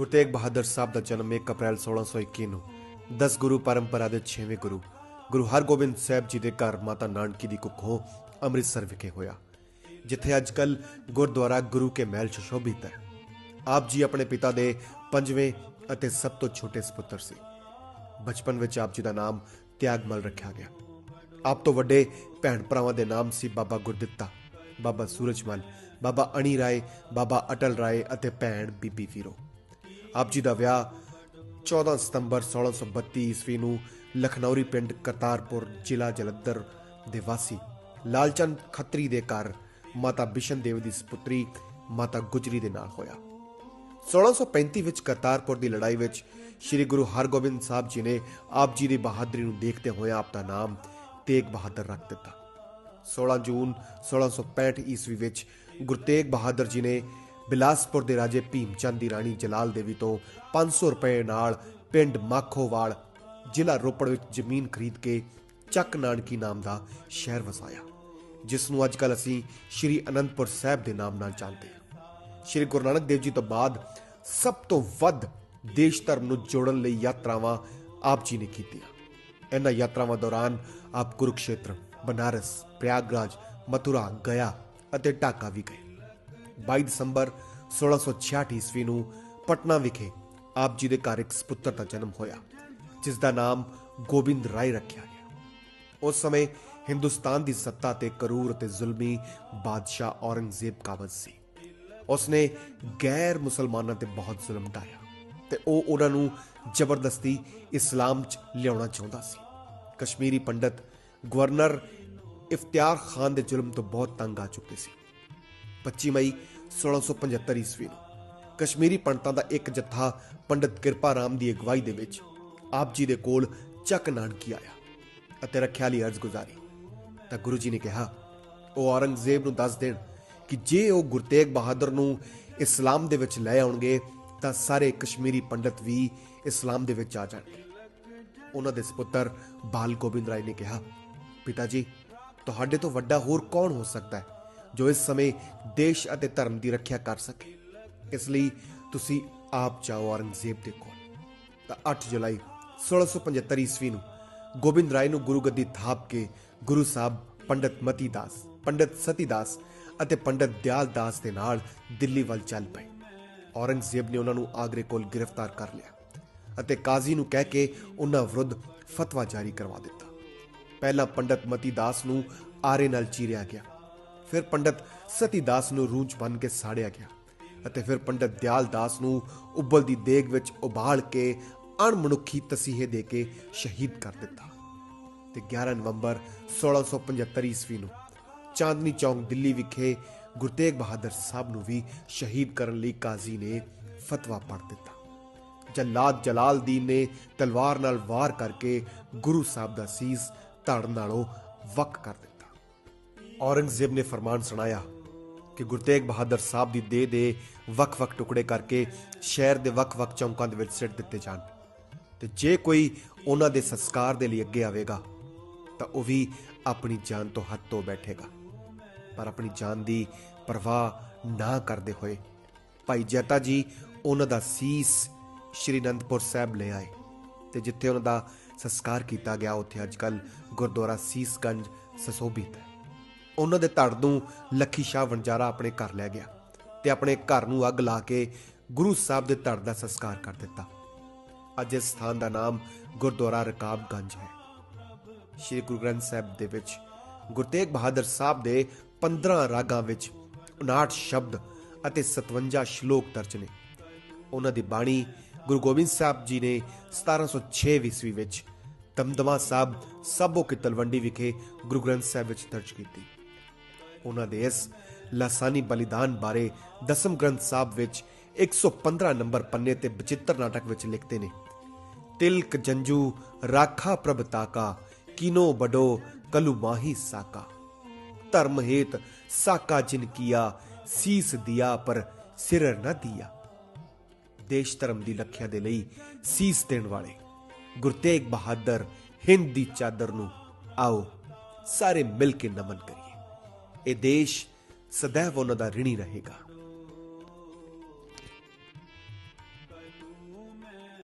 ਗੁਰੂ ਤੇਗ ਬਹਾਦਰ ਸਾਹਿਬ ਦਾ ਜਨਮ 1 ਅਪ੍ਰੈਲ 1621 ਨੂੰ 10 ਗੁਰੂ ਪਰੰਪਰਾ ਦੇ 6ਵੇਂ ਗੁਰੂ ਗੁਰੂ ਹਰਗੋਬਿੰਦ ਸਾਹਿਬ ਜੀ ਦੇ ਘਰ ਮਾਤਾ ਨਾਨਕੀ ਦੀ ਕੁੱਖੋਂ ਅੰਮ੍ਰਿਤਸਰ ਵਿਖੇ ਹੋਇਆ, ਜਿੱਥੇ ਅੱਜਕੱਲ ਗੁਰਦੁਆਰਾ ਗੁਰੂ ਕੇ ਮਹਿਲ ਸ਼ੋਭਿਤ ਹੈ। ਆਪ ਜੀ ਆਪਣੇ ਪਿਤਾ ਦੇ ਪੰਜਵੇਂ ਅਤੇ ਸਭ ਤੋਂ ਛੋਟੇ ਸੁਪੁੱਤਰ ਸੀ। ਬਚਪਨ ਵਿੱਚ ਆਪ ਜੀ ਦਾ ਨਾਮ ਤਿਆਗਮਲ ਰੱਖਿਆ ਗਿਆ। ਆਪ ਤੋਂ ਵੱਡੇ ਭੈਣ ਭਰਾਵਾਂ ਦੇ ਨਾਮ ਸੀ ਬਾਬਾ ਗੁਰਦਿੱਤਾ, ਬਾਬਾ ਸੂਰਜਮਲ, ਬਾਬਾ ਅਣੀ ਰਾਏ, ਬਾਬਾ ਅਟਲ ਰਾਏ ਅਤੇ ਭੈਣ ਬੀਬੀ ਵੀਰੋ। ਆਪ ਜੀ ਦਾ ਵਿਆਹ 14 ਸਤੰਬਰ 1632 ਈਸਵੀ ਨੂੰ ਲਖਨੌਰੀ ਪਿੰਡ ਕਰਤਾਰਪੁਰ ਜ਼ਿਲ੍ਹਾ ਜਲੰਧਰ ਦੇ ਵਾਸੀ ਲਾਲਚੰਦ ਖੱਤਰੀ ਦੇ ਘਰ ਮਾਤਾ ਬਿਸ਼ਨ ਦੇਵ ਦੀ ਸੁਪੁੱਤਰੀ ਮਾਤਾ ਗੁਜਰੀ ਦੇ ਨਾਲ ਹੋਇਆ। 1635 ਵਿੱਚ ਕਰਤਾਰਪੁਰ ਦੀ ਲੜਾਈ ਵਿੱਚ ਸ੍ਰੀ ਗੁਰੂ ਹਰਗੋਬਿੰਦ ਸਾਹਿਬ ਜੀ ਨੇ ਆਪ ਜੀ ਦੀ ਬਹਾਦਰੀ ਨੂੰ ਦੇਖਦੇ ਹੋਏ ਆਪ ਦਾ ਨਾਮ ਤੇਗ ਬਹਾਦਰ ਰੱਖ ਦਿੱਤਾ। 16 ਜੂਨ 1665 ਈਸਵੀ ਵਿੱਚ ਗੁਰੂ ਤੇਗ ਬਹਾਦਰ ਜੀ ਨੇ ਬਿਲਾਸਪੁਰ ਦੇ ਰਾਜੇ ਭੀਮ ਚੰਦ ਦੀ ਰਾਣੀ ਜਲਾਲ ਦੇਵੀ ਤੋਂ 500 ਰੁਪਏ ਨਾਲ ਪਿੰਡ ਮਾਖੋਵਾਲ ਜ਼ਿਲ੍ਹਾ ਰੋਪੜ ਵਿੱਚ ਜ਼ਮੀਨ ਖਰੀਦ ਕੇ ਚੱਕ ਨਾਨਕੀ ਨਾਮ ਦਾ ਸ਼ਹਿਰ ਵਸਾਇਆ, ਜਿਸ ਨੂੰ ਅੱਜਕੱਲ ਅਸੀਂ ਸ਼੍ਰੀ ਅਨੰਦਪੁਰ ਸਾਹਿਬ ਦੇ ਨਾਮ ਨਾਲ ਜਾਣਦੇ ਹਾਂ। ਸ਼੍ਰੀ ਗੁਰੂ ਨਾਨਕ ਦੇਵ ਜੀ ਤੋਂ ਬਾਅਦ ਸਭ ਤੋਂ ਵੱਧ ਦੇਸ਼ ਧਰਮ ਨੂੰ ਜੋੜਨ ਲਈ ਯਾਤਰਾਵਾਂ ਆਪ ਜੀ ਨੇ ਕੀਤੀਆਂ। ਇਹਨਾਂ ਯਾਤਰਾਵਾਂ ਦੌਰਾਨ ਆਪ ਕੁਰੂਕਸ਼ੇਤਰ, ਬਨਾਰਸ, ਪ੍ਰਯਾਗਰਾਜ, ਮਥੁਰਾ, ਗਿਆ ਅਤੇ ਢਾਕਾ ਵੀ ਗਏ। 22 ਦਸੰਬਰ 1666 ਈਸਵੀ ਨੂੰ ਪਟਨਾ ਵਿਖੇ ਆਪ ਜੀ ਦੇ ਘਰ ਇੱਕ ਸੁਪੁੱਤਰ ਦਾ ਜਨਮ ਹੋਇਆ, ਜਿਸ ਦਾ ਨਾਮ ਗੋਬਿੰਦ ਰਾਏ ਰੱਖਿਆ ਗਿਆ। ਉਸ ਸਮੇਂ ਹਿੰਦੁਸਤਾਨ ਦੀ ਸੱਤਾ ਤੇ ਕਰੂਰ ਅਤੇ ਜ਼ੁਲਮੀ ਬਾਦਸ਼ਾਹ ਔਰੰਗਜ਼ੇਬ ਕਾਬਜ਼ ਸੀ। ਉਸਨੇ ਗੈਰ ਮੁਸਲਮਾਨਾਂ ਤੇ ਬਹੁਤ ਜ਼ੁਲਮ ਢਾਇਆ ਤੇ ਉਹ ਉਹਨਾਂ ਨੂੰ ਜ਼ਬਰਦਸਤੀ ਇਸਲਾਮ 'ਚ ਲਿਆਉਣਾ ਚਾਹੁੰਦਾ ਸੀ। ਕਸ਼ਮੀਰੀ ਪੰਡਤ ਗਵਰਨਰ ਇਫਤਿਆਰ ਖਾਨ ਦੇ ਜ਼ੁਲਮ ਤੋਂ ਬਹੁਤ ਤੰਗ ਆ ਚੁੱਕੇ ਸੀ। 25 ਮਈ 1675 ਈਸਵੀ ਨੂੰ। ਕਸ਼ਮੀਰੀ ਪੰਡਤਾਂ ਦਾ ਇੱਕ ਜੱਥਾ ਪੰਡਤ ਕਿਰਪਾ ਰਾਮ ਦੀ ਅਗਵਾਈ ਦੇ ਵਿੱਚ ਆਪ ਜੀ ਦੇ ਕੋਲ ਚੱਕ ਨਾਨਕੀ ਆਇਆ ਅਤੇ ਰੱਖਿਆ ਲਈ ਅਰਜ਼ ਗੁਜ਼ਾਰੀ। ਤਾਂ ਗੁਰੂ ਜੀ ਨੇ ਕਿਹਾ, ਉਹ ਔਰੰਗਜ਼ੇਬ ਨੂੰ ਦੱਸ ਦੇਣ ਕਿ ਜੇ ਉਹ ਗੁਰਤੇਗ ਬਹਾਦਰ ਨੂੰ ਇਸਲਾਮ ਦੇ ਵਿੱਚ ਲੈ ਆਉਣਗੇ, ਤਾਂ ਸਾਰੇ ਕਸ਼ਮੀਰੀ ਪੰਡਤ ਵੀ ਇਸਲਾਮ ਦੇ ਵਿੱਚ ਆ ਜਾਣਗੇ। ਉਹਨਾਂ ਦੇ ਸੁਪੁੱਤਰ ਬਾਲ ਗੋਬਿੰਦ ਰਾਏ ਨੇ ਕਿਹਾ, ਪਿਤਾ ਜੀ, ਤੁਹਾਡੇ ਤੋਂ ਵੱਡਾ ਹੋਰ ਕੌਣ ਹੋ ਸਕਦਾ ਹੈ? ਜੋ ਇਸ ਸਮੇਂ ਦੇਸ਼ ਅਤੇ ਧਰਮ ਦੀ ਰੱਖਿਆ ਕਰ ਸਕੇ। ਇਸ ਲਈ ਤੁਸੀਂ ਆਪ ਜਾਓ ਔਰੰਗਜ਼ੇਬ ਦੇ ਕੋਲ। ਤਾਂ 8 ਜੁਲਾਈ 1675 ਈਸਵੀ ਨੂੰ ਗੋਬਿੰਦ ਰਾਏ ਨੂੰ ਗੁਰੂ ਗੱਦੀ ਥਾਪ ਕੇ ਗੁਰੂ ਸਾਹਿਬ ਪੰਡਤ ਮਤੀ ਦਾਸ, ਪੰਡਤ ਸਤੀ ਦਾਸ ਅਤੇ ਪੰਡਤ ਦਿਆਲ ਦਾਸ ਦੇ ਨਾਲ ਦਿੱਲੀ ਵੱਲ ਚੱਲ ਪਏ। ਔਰੰਗਜ਼ੇਬ ਨੇ ਉਹਨਾਂ ਨੂੰ ਆਗਰੇ ਕੋਲ ਗ੍ਰਿਫਤਾਰ ਕਰ ਲਿਆ ਅਤੇ ਕਾਜ਼ੀ ਨੂੰ ਕਹਿ ਕੇ ਉਹਨਾਂ ਵਿਰੁੱਧ ਫਤਵਾ ਜਾਰੀ ਕਰਵਾ ਦਿੱਤਾ। ਪਹਿਲਾਂ ਪੰਡਤ ਮਤੀ ਦਾਸ ਨੂੰ ਆਰੇ ਨਾਲ ਚੀਰਿਆ ਗਿਆ। ਫਿਰ ਪੰਡਤ ਸਤੀ ਦਾਸ ਨੂੰ ਰੂੰਚ ਬਨ ਕੇ ਸਾੜਿਆ ਗਿਆ ਅਤੇ ਫਿਰ ਪੰਡਤ ਦਿਆਲ ਦਾਸ ਨੂੰ ਉਬਲਦੀ ਦੇਗ ਵਿੱਚ ਉਬਾਲ ਕੇ ਅਣਮਨੁੱਖੀ ਤਸੀਹੇ ਦੇ ਕੇ ਸ਼ਹੀਦ ਕਰ ਦਿੱਤਾ। ਤੇ 11 ਨਵੰਬਰ 1675 ਈਸਵੀ ਨੂੰ ਚਾਂਦਨੀ ਚੌਂਕ ਦਿੱਲੀ ਵਿਖੇ ਗੁਰੂ ਤੇਗ ਬਹਾਦਰ ਸਾਹਿਬ ਨੂੰ ਵੀ ਸ਼ਹੀਦ ਕਰਨ ਲਈ ਕਾਜ਼ੀ ਨੇ ਫਤਵਾ ਪੜ੍ਹ ਦਿੱਤਾ। ਜਲਾਦ ਜਲਾਲਦੀਨ ਨੇ ਤਲਵਾਰ ਨਾਲ ਵਾਰ ਕਰਕੇ ਗੁਰੂ ਸਾਹਿਬ ਦਾ ਸੀਸ ਧੜ ਨਾਲੋਂ ਵੱਖ ਕਰ ਦਿੱਤਾ। ਔਰੰਗਜ਼ੇਬ ਨੇ ਫਰਮਾਨ ਸੁਣਾਇਆ ਕਿ ਗੁਰੂ ਤੇਗ ਬਹਾਦਰ ਸਾਹਿਬ ਦੀ ਦੇਹ ਦੇ ਵੱਖ-ਵੱਖ ਟੁਕੜੇ ਕਰਕੇ ਸ਼ਹਿਰ ਦੇ ਵੱਖ-ਵੱਖ ਚੌਂਕਾਂ ਦੇ ਵਿੱਚ ਸਿੱਟ ਦਿੱਤੇ ਜਾਣ। ਤੇ ਜੇ ਕੋਈ ਉਹਨਾਂ ਦੇ ਸੰਸਕਾਰ ਦੇ ਲਈ ਅੱਗੇ ਆਵੇਗਾ, ਤਾਂ ਉਹ ਵੀ ਆਪਣੀ ਜਾਨ ਤੋਂ ਹੱਥ ਧੋ ਬੈਠੇਗਾ। ਪਰ ਆਪਣੀ ਜਾਨ ਦੀ ਪਰਵਾਹ ਨਾ ਕਰਦੇ ਹੋਏ ਭਾਈ ਜੈਤਾ ਜੀ ਉਹਨਾਂ ਦਾ ਸੀਸ ਸ਼੍ਰੀ ਅਨੰਦਪੁਰ ਸਾਹਿਬ ਲੈ ਆਏ ਤੇ ਜਿੱਥੇ ਉਹਨਾਂ ਦਾ ਸੰਸਕਾਰ ਕੀਤਾ ਗਿਆ, ਉੱਥੇ ਅੱਜਕੱਲ ਗੁਰਦੁਆਰਾ ਸੀਸਗੰਜ ਸਸੋਭਿਤ ਹੈ। ਉਹਨਾਂ ਦੇ ਧੜ ਨੂੰ ਲੱਖੀ ਸ਼ਾਹ ਵਣਜਾਰਾ ਆਪਣੇ ਘਰ ਲੈ ਗਿਆ ਤੇ ਆਪਣੇ ਘਰ ਨੂੰ ਅੱਗ ਲਾ ਕੇ ਗੁਰੂ ਸਾਹਿਬ ਦੇ ਧੜ ਦਾ ਸੰਸਕਾਰ ਕਰ ਦਿੱਤਾ। ਅੱਜ ਇਸ ਸਥਾਨ ਦਾ ਨਾਮ ਗੁਰਦੁਆਰਾ ਰਕਾਬਗੰਜ ਹੈ। ਸ਼੍ਰੀ ਗੁਰੂ ਗ੍ਰੰਥ ਸਾਹਿਬ ਦੇ ਵਿੱਚ ਗੁਰੂ ਤੇਗ ਬਹਾਦਰ ਸਾਹਿਬ ਦੇ 15 ਰਾਗਾਂ ਵਿੱਚ 59 ਸ਼ਬਦ ਅਤੇ 57 ਸ਼ਲੋਕ ਦਰਜ ਨੇ। ਉਹਨਾਂ ਦੀ ਬਾਣੀ ਗੁਰੂ ਗੋਬਿੰਦ ਸਾਹਿਬ ਜੀ ਨੇ 1706 ਈਸਵੀ ਵਿੱਚ ਦਮਦਮਾ ਸਾਹਿਬ ਸਾਬੋ ਕੀ ਤਲਵੰਡੀ ਵਿਖੇ ਗੁਰੂ ਗ੍ਰੰਥ ਸਾਹਿਬ ਵਿੱਚ ਦਰਜ ਕੀਤੀ। ਉਹਨਾਂ ਦੇ ਇਸ ਲਾਸਾਨੀ ਬਲੀਦਾਨ ਬਾਰੇ ਦਸਮ ਗ੍ਰੰਥ ਸਾਹਿਬ ਵਿੱਚ 115 ਨੰਬਰ ਪੰਨੇ ਤੇ ਬਚਿੱਤਰ ਨਾਟਕ ਵਿੱਚ ਲਿਖਦੇ ਨੇ। ਤਿਲਕ ਜੰਜੂ, ਰਾਖਾ ਪ੍ਰਭ ਤਾਕਾ, ਕਿਨੋ ਬਡੋ, ਕਲੂ ਮਾਹੀ ਸਾਕਾ। ਧਰਮ ਹੇਤ ਸਾਕਾ ਜਿਨ ਕੀਆ, ਸੀਸ ਦਿਆ ਪਰ ਸਿਰ ਨਾ ਦਿਆ। ਦੇਸ਼ ਧਰਮ ਦੀ ਰੱਖਿਆ ਦੇ ਲਈ ਸੀਸ ਦੇਣ ਵਾਲੇ ਗੁਰਤੇਗ ਬਹਾਦਰ ਹਿੰਦ ਦੀ ਚਾਦਰ ਨੂੰ ਆਓ, ਸਾਰੇ ਮਿਲ ਕੇ ਨਮਨ ਕਰੀਏ। ਇਹ ਦੇਸ਼ ਸदैव ਉਹਨਾਂ ਦਾ ਰਿਣੀ ਰਹੇਗਾ।